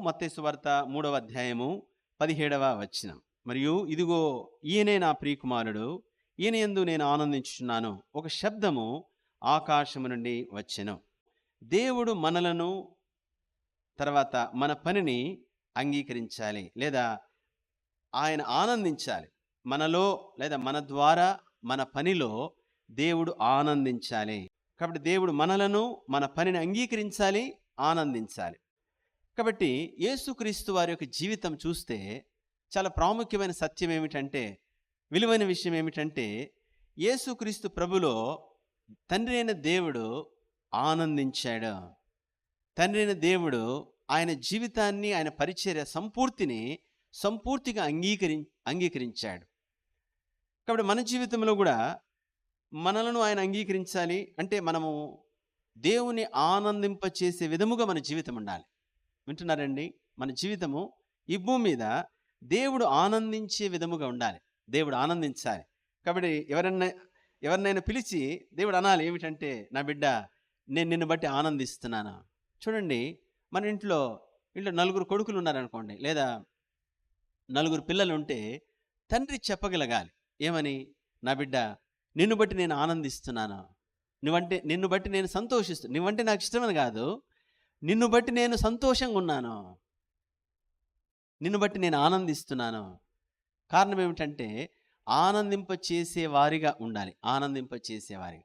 మత్తేసు వార్త మూడవ అధ్యాయము పదిహేడవ వచనం. మరియు ఇదిగో ఈయనే నా ప్రియకుమారుడు ఈయన ఎందు నేను ఆనందించుచున్నాను. ఒక శబ్దము ఆకాశము నుండి వచ్చెను. దేవుడు మనలను తర్వాత మన పనిని అంగీకరించాలి లేదా ఆయన ఆనందించాలి. మనలో లేదా మన ద్వారా మన పనిలో దేవుడు ఆనందించాలి. కాబట్టి దేవుడు మనలను మన పనిని అంగీకరించాలి ఆనందించాలి. కాబట్టి యేసుక్రీస్తు వారి యొక్క జీవితం చూస్తే చాలా ప్రాముఖ్యమైన సత్యం ఏమిటంటే విలువైన విషయం ఏమిటంటే యేసుక్రీస్తు ప్రభులో తండ్రి అయిన దేవుడు ఆనందించాడు. తండ్రి అయిన దేవుడు ఆయన జీవితాన్ని ఆయన పరిచర్య సంపూర్తిని సంపూర్తిగా అంగీకరి అంగీకరించాడు. కాబట్టి మన జీవితంలో కూడా మనలను ఆయన అంగీకరించాలి అంటే మనము దేవుని ఆనందింపచేసే విధముగా మన జీవితం ఉండాలి. వింటున్నారండి? మన జీవితము ఈ భూమి మీద దేవుడు ఆనందించే విధముగా ఉండాలి. దేవుడు ఆనందించాలి. కాబట్టి ఎవరన్నా ఎవరినైనా పిలిచి దేవుడు అనాలి ఏమిటంటే నా బిడ్డ నేను నిన్ను బట్టి ఆనందిస్తున్నాను? చూడండి మన ఇంట్లో ఇంట్లో నలుగురు కొడుకులు ఉన్నారనుకోండి లేదా నలుగురు పిల్లలు ఉంటే తండ్రి చెప్పగలగాలి. ఏమని? నా బిడ్డ నిన్ను బట్టి నేను ఆనందిస్తున్నాను? నువ్వంటే నిన్ను బట్టి నేను సంతోషిస్తు నువ్వంటే నాకు ఇష్టమని కాదు. నిన్ను బట్టి నేను సంతోషంగా ఉన్నాను. నిన్ను బట్టి నేను ఆనందిస్తున్నాను. కారణం ఏమిటంటే ఆనందింప చేసేవారిగా ఉండాలి. ఆనందింప చేసేవారిగా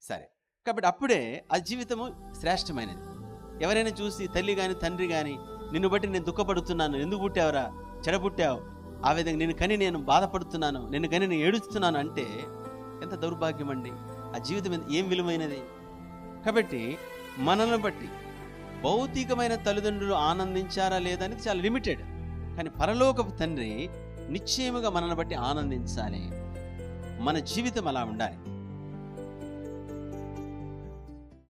సరే. కాబట్టి అప్పుడే ఆ జీవితము శ్రేష్టమైనది. ఎవరైనా చూసి తల్లి కానీ తండ్రి కానీ నిన్ను బట్టి నేను దుఃఖపడుతున్నాను. ఎందుకు పుట్టావురా? చెడబుట్టావు ఆ విధంగా నేను కని నేను బాధపడుతున్నాను. నిన్ను కని నేను ఏడుస్తున్నాను అంటే ఎంత దౌర్భాగ్యం అండి ఆ జీవితం ఏం విలువైనది? కాబట్టి మనల్ని బట్టి భౌతికమైన తల్లిదండ్రులు ఆనందించారా లేదా అనేది చాలా లిమిటెడ్ కానీ పరలోకపు తండ్రి నిశ్చయముగా మనల్ని బట్టి ఆనందించాలి. మన జీవితం అలా ఉండాలి.